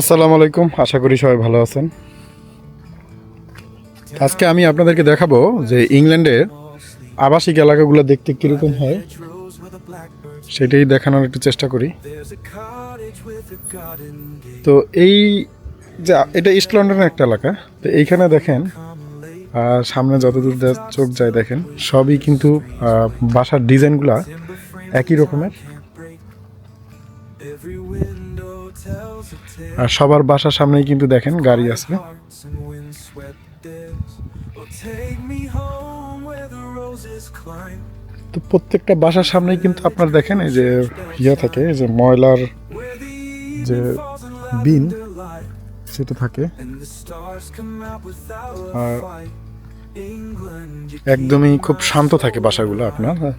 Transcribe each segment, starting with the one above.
আসসালামু আলাইকুম, আশা করি সবাই ভালো আছেন। আজকে আমি আপনাদেরকে দেখাবো যে ইংল্যান্ডের আবাসিক এলাকাগুলো দেখতে কীরকম হয়। সেটাই দেখানোর একটু চেষ্টা করি। তো এই যে, এটা ইস্ট লন্ডনের একটা এলাকা। তো এইখানে দেখেন আর সামনে যতদূর চোখ যায় দেখেন, সবই কিন্তু বাসার ডিজাইনগুলা একই রকমের। আর সবার বাসার সামনেই কিন্তু দেখেন গাড়ি আছে। তো প্রত্যেকটা বাসার সামনেই কিন্তু আপনার দেখেন এই যে ইয়ে থাকে যে ময়লার যে বিন, সেটা থাকে। আর একদমই খুব শান্ত থাকে বাসাগুলো আপনার হ্যাঁ।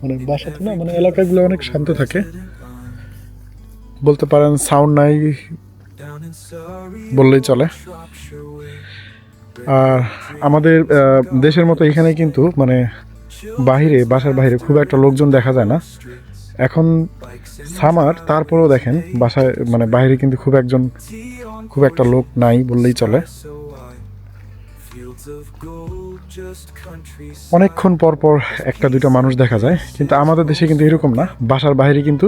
মানে বাসা তো না মানে এলাকাগুলো অনেক শান্ত থাকে। বলতে পারেন সাউন্ড নাই বললেই চলে। আর আমাদের দেশের মতো এখানে কিন্তু মানে বাহিরে, বাসার বাইরে খুব একটা লোকজন দেখা যায় না। এখন সামার, তারপরেও দেখেন, বাসায় মানে বাইরে কিন্তু খুব একজন, খুব একটা লোক নাই বললেই চলে। অনেকক্ষণ পর পর একটা দুটো মানুষ দেখা যায়, কিন্তু আমাদের দেশে কিন্তু এরকম না। বাসার বাইরে কিন্তু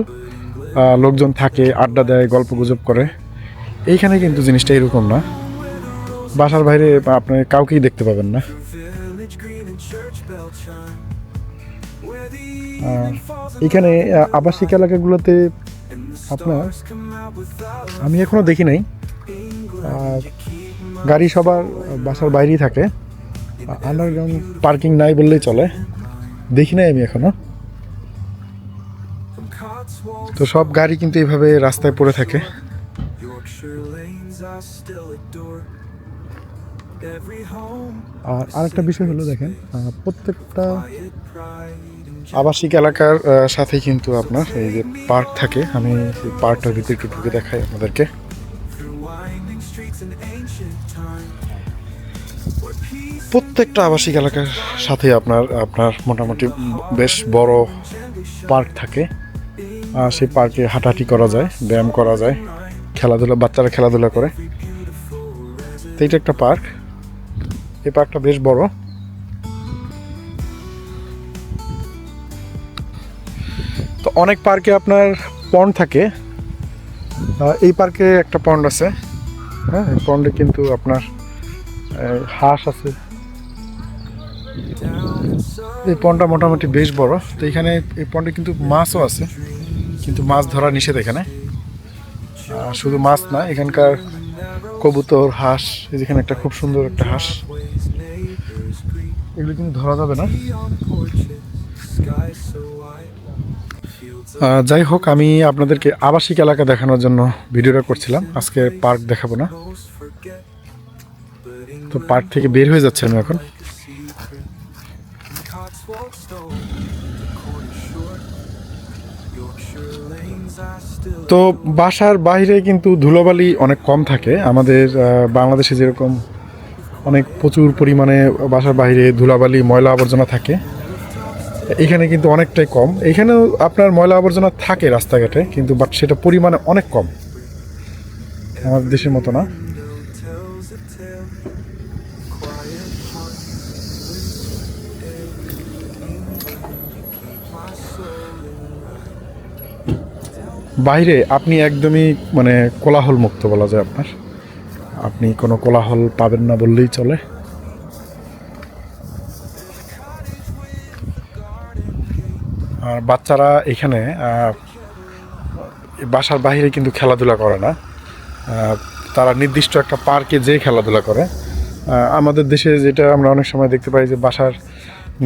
লোকজন থাকে, আড্ডা দেয়, গল্প গুজব করে। এইখানে কিন্তু জিনিসটা এরকম না। বাসার বাইরে আপনি কাউকেই দেখতে পাবেন না। এখানে আবাসিক এলাকাগুলোতে আপনার, আমি এখনও দেখি নাই। গাড়ি সবার বাসার বাইরেই থাকে। আন্ডারগ্রাউন্ড পার্কিং নাই বললেই চলে। দেখি নাই আমি এখনও। তো সব গাড়ি কিন্তু এইভাবে রাস্তায় পড়ে থাকে। আর আরেকটা বিষয় হলো দেখেন প্রত্যেকটা আবাসিক এলাকার সাথেই কিন্তু আপনার এই যে পার্ক থাকে। আমি এই পার্কটার ভিতরে একটু ঢুকে দেখাই আপনাদেরকে। প্রত্যেকটা আবাসিক এলাকার সাথে আপনার আপনার মোটামুটি বেশ বড় পার্ক থাকে। সেই পার্কে হাঁটাহাঁটি করা যায়, ব্যায়াম করা যায়, খেলাধুলা, বাচ্চারা খেলাধুলা করে। তো এইটা একটা পার্ক। এই পার্কটা বেশ বড়। তো অনেক পার্কে আপনার পন্ড থাকে। এই পার্কে একটা পন্ড আছে। হ্যাঁ পন্ডে কিন্তু আপনার হাঁস আছে। এই পন্ডটা মোটামুটি বেশ বড়। তো এখানে এই পন্ডে কিন্তু মাছও আছে। কিন্তু মাছ ধরা নিষেধ এখানে। শুধু মাছ না, এখানকার কবুতর, হাঁস যেখানে একটা খুব সুন্দর একটা হাঁস। এগুলো কিন্তু ধরা যাবে না। যাই হোক, আমি আপনাদেরকে আবাসিক এলাকা দেখানোর জন্য ভিডিওটা করছিলাম। আজকে পার্ক দেখাবো না। তো পার্ক থেকে বের হয়ে যাচ্ছে আমি এখন। তো বাসার বাইরে কিন্তু ধুলোবালি অনেক কম থাকে। আমাদের বাংলাদেশে যেরকম অনেক প্রচুর পরিমাণে বাসার বাইরে ধুলাবালি, ময়লা আবর্জনা থাকে। এখানে কিন্তু অনেকটাই কম। এখানেও আপনার ময়লা আবর্জনা থাকে রাস্তাঘাটে, কিন্তু বাট সেটা পরিমাণে অনেক কম। আমাদের দেশের মতো না। বাইরে আপনি একদমই মানে কোলাহল মুক্ত বলা যায় আপনার। আপনি কোনো কোলাহল পাবেন না বললেই চলে। আর বাচ্চারা এখানে বাসার বাইরে কিন্তু খেলাধুলা করে না। তারা নির্দিষ্ট একটা পার্কে যেয়ে খেলাধুলা করে। আমাদের দেশে যেটা আমরা অনেক সময় দেখতে পাই যে বাসার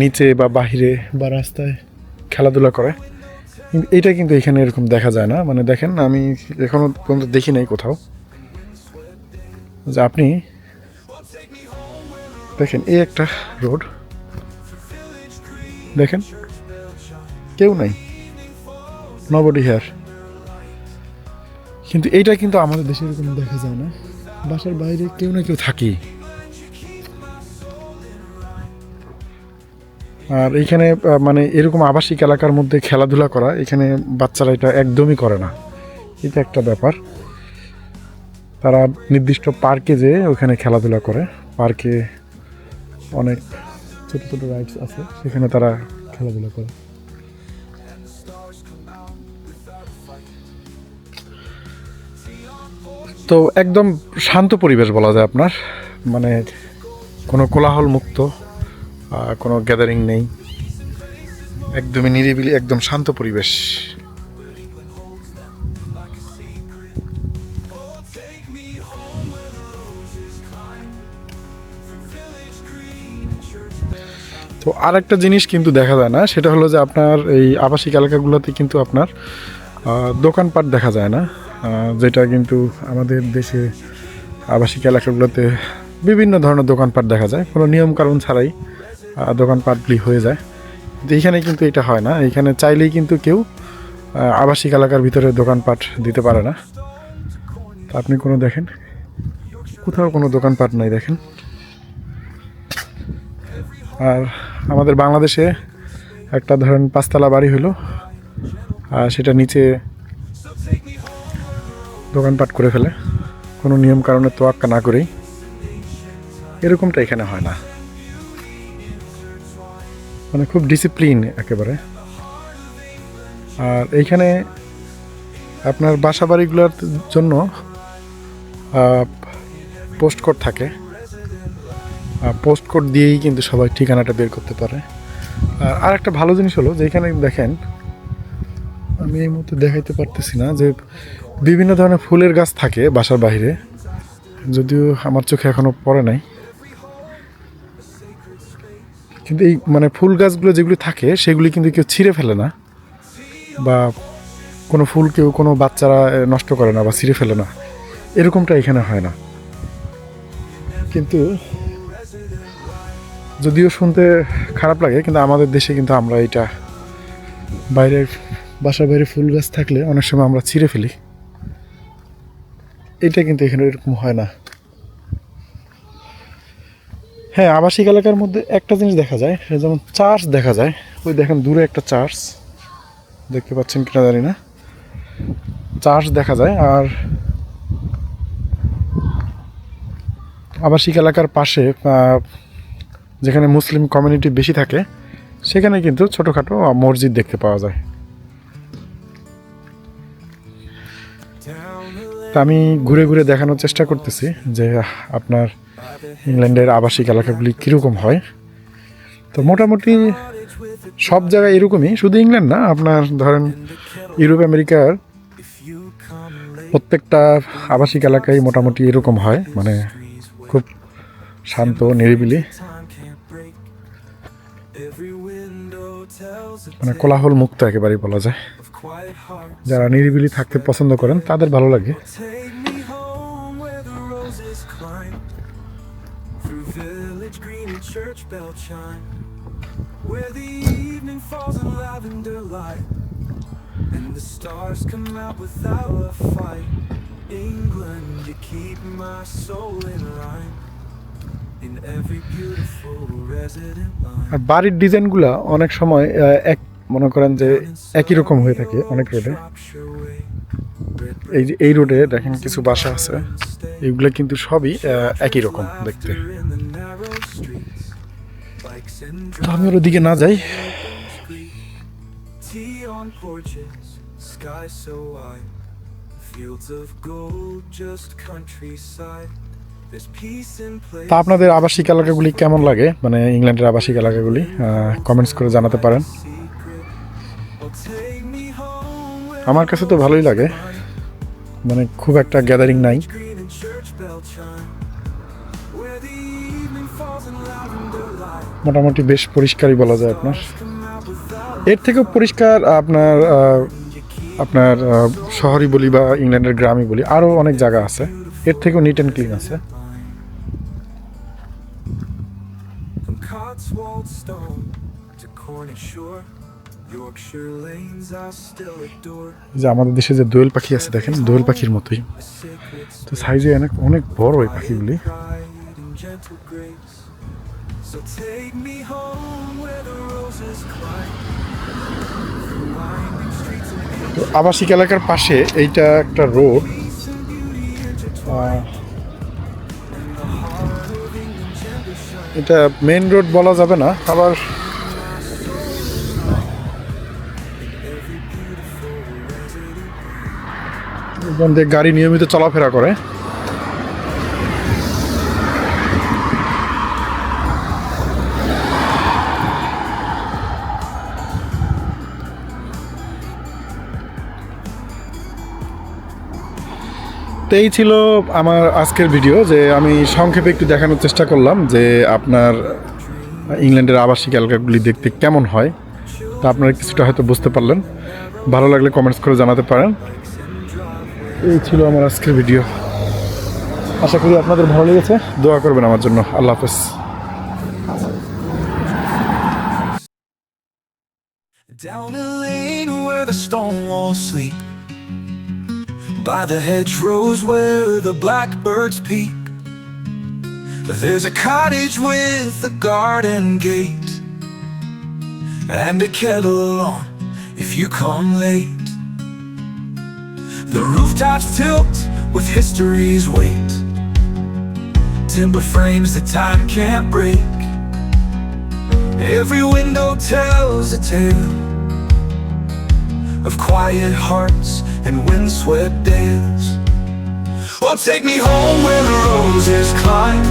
নিচে বা বাহিরে বা রাস্তায় খেলাধুলা করে। কিন্তু এটা কিন্তু এখানে এরকম দেখা যায় না। মানে দেখেন, আমি এখনও পর্যন্ত দেখি নাই কোথাও। যে আপনি দেখেন, এই একটা রোড, দেখেন, কেউ নাই নবডি হেয়ার কিন্তু এইটা কিন্তু আমাদের দেশে এরকম দেখা যায় না। বাসার বাইরে কেউ না কেউ থাকি আর এইখানে আহ, মানে এরকম আবাসিক এলাকার মধ্যে খেলাধুলা করা এখানে বাচ্চারা এটা একদমই করে না। এটা একটা ব্যাপার। তারা নির্দিষ্ট পার্কে যেয়ে ওখানে খেলাধুলা করে। পার্কে অনেক ছোটো ছোটো রাইডস আছে সেখানে তারা খেলাধুলা করে। তো একদম শান্ত পরিবেশ বলা যায় আপনার। মানে কোনো কোলাহল মুক্ত কোনো গ্যাদারিং নেই। একদমই নিরিবিলি, একদম শান্ত পরিবেশ। তো আর একটা জিনিস কিন্তু দেখা যায় না, সেটা হলো যে আপনার এই আবাসিক এলাকাগুলোতে কিন্তু আপনার দোকানপাট দেখা যায় না যেটা কিন্তু আমাদের দেশে আবাসিক এলাকাগুলোতে বিভিন্ন ধরনের দোকানপাট দেখা যায়। কোনো নিয়ম কানুন ছাড়াই দোকানপাটগুলি হয়ে যায়। এখানে কিন্তু এটা হয় না। এখানে চাইলেই কিন্তু কেউ আবাসিক এলাকার ভিতরে দোকানপাট দিতে পারে না। তা আপনি কোনো দেখেন? কোথাও কোনো দোকানপাট নাই দেখেন। আর আমাদের বাংলাদেশে একটা ধরেন পাঁচতলা বাড়ি হলো, আর সেটা নিচে দোকানপাট করে ফেলে। কোনো নিয়ম কারণে তোয়াক্কা না করেই। এরকমটা এখানে হয় না। মানে খুব ডিসিপ্লিন একেবারে। আর এইখানে আপনার বাসা বাড়িগুলোর জন্য পোস্ট কোড থাকে। পোস্ট কোড দিয়েই কিন্তু সবাই ঠিকানাটা বের করতে পারে। আর একটা ভালো জিনিস হলো যে এখানে দেখেন, আমি এই মুহূর্তে দেখাইতে পারতেছি না যে বিভিন্ন ধরনের ফুলের গাছ থাকে বাসার বাইরে। যদিও আমার চোখে এখনও পড়ে নাই। কিন্তু এই মানে ফুল গাছগুলো যেগুলি থাকে, সেগুলি কিন্তু কেউ ছিঁড়ে ফেলে না বা কোনো ফুল কেউ, কোনো বাচ্চারা নষ্ট করে না বা ছিঁড়ে ফেলে না। এরকমটা এখানে হয় না। কিন্তু যদিও শুনতে খারাপ লাগে, কিন্তু আমাদের দেশে কিন্তু আমরা এটা বাইরের বাসার বাইরে ফুল গাছ থাকলে অনেক সময় আমরা ছিঁড়ে ফেলি। এটা কিন্তু এখানে এরকম হয় না। হ্যাঁ আবাসিক এলাকার মধ্যে একটা জিনিস দেখা যায় যেমন চার্চ দেখা যায়। ওই দেখেন দূরে একটা চার্চ, দেখতে পাচ্ছেন কিনা জানি না। চার্চ দেখা যায়, আর আবাসিক এলাকার পাশে যেখানে মুসলিম কমিউনিটি বেশি থাকে, সেখানে কিন্তু ছোটোখাটো মসজিদ দেখতে পাওয়া যায়। তা আমি ঘুরে ঘুরে দেখানোর চেষ্টা করতেছি যে আপনার ইংল্যান্ডের আবাসিক এলাকাগুলি কীরকম হয়? তো মোটামুটি সব জায়গায় এরকমই, শুধু ইংল্যান্ড না, আপনার ধরেন ইউরোপ, আমেরিকার প্রত্যেকটা আবাসিক এলাকায় মোটামুটি এরকম হয় মানে খুব শান্ত, নিরিবিলি। মানে কোলাহল মুক্ত একেবারেই বলা যায়। যারা নিরিবিলি থাকতে পছন্দ করেন, তাদের ভালো লাগে। Stars come out without a fight England, you keep my soul in line In every beautiful resident line আর বাড়ির ডিজাইনগুলো অনেক সময় এক মনে করেন যে একই রকম হয়ে থাকে অনেক রোডে এই এই রোডে দেখেন কিছু বাসা আছে এগুলো কিন্তু সবই একই রকম দেখতে তো আমি ওর দিকে না যাই sky so wide. Fields of gold, just countryside. তো আপনাদের আবাসিক এলাকাগুলি কেমন লাগে? মানে ইংল্যান্ডের আবাসিক এলাকাগুলি কমেন্টস করে জানাতে পারেন। আমার কাছে তো ভালোই লাগে। মানে খুব একটা গ্যাদারিং নাই। মোটামুটি বেশ পরিষ্কারই বলা যায় আপনার। এর থেকেও পরিষ্কার আপনার আপনার শহরই বলি বা ইংল্যান্ডের গ্রামই বলি আরও অনেক জায়গা আছে। এর থেকেও নিট অ্যান্ড ক্লিন আছে। যে আমাদের দেশে যে দোয়েল পাখি আছে দেখেন দোয়েল পাখির মতোই। তো সাইজে অনেক অনেক বড় ওই পাখিগুলি। তো আবাসিক এলাকার পাশে এইটা একটা রোড. এটা মেন রোড বলা যাবে না আবার গাড়ি নিয়মিত চলাফেরা করে এই ছিল আমার আজকের ভিডিও যে আমি সংক্ষেপে একটু দেখানোর চেষ্টা করলাম যে আপনার ইংল্যান্ডের আবাসিক এলাকাগুলি দেখতে কেমন হয়। তা আপনারা কিছুটা হয়তো বুঝতে পারলেন। ভালো লাগলে কমেন্টস করে জানাতে পারেন। এই ছিল আমার আজকের ভিডিও আশা করি আপনাদের ভালো লেগেছে। দোয়া করবেন আমার জন্য। আল্লাহ হাফেজ। Down a lane where the stone walls sleep By the hedgerows where the blackbirds peep There's a cottage with a garden gate And a kettle on if you come late. The rooftops tilt with history's weight. Timber frames that time can't break. Every window tells a tale of quiet hearts and windswept dance. Well, take me home where the roses climb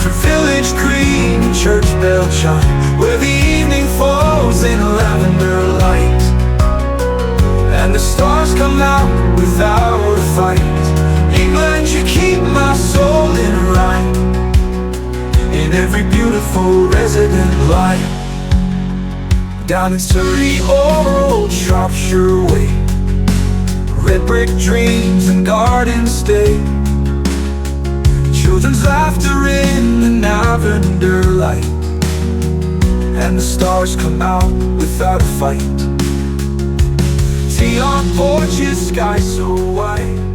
through village green church bell chime, where the evening falls in lavender light and the stars come out without a fight. England, you keep my soul in rhyme in every beautiful resident life. Down in Surrey or and gardens stay. Children's laughter in the lavender light, and the stars come out without a fight. Tea on porches, sky so white.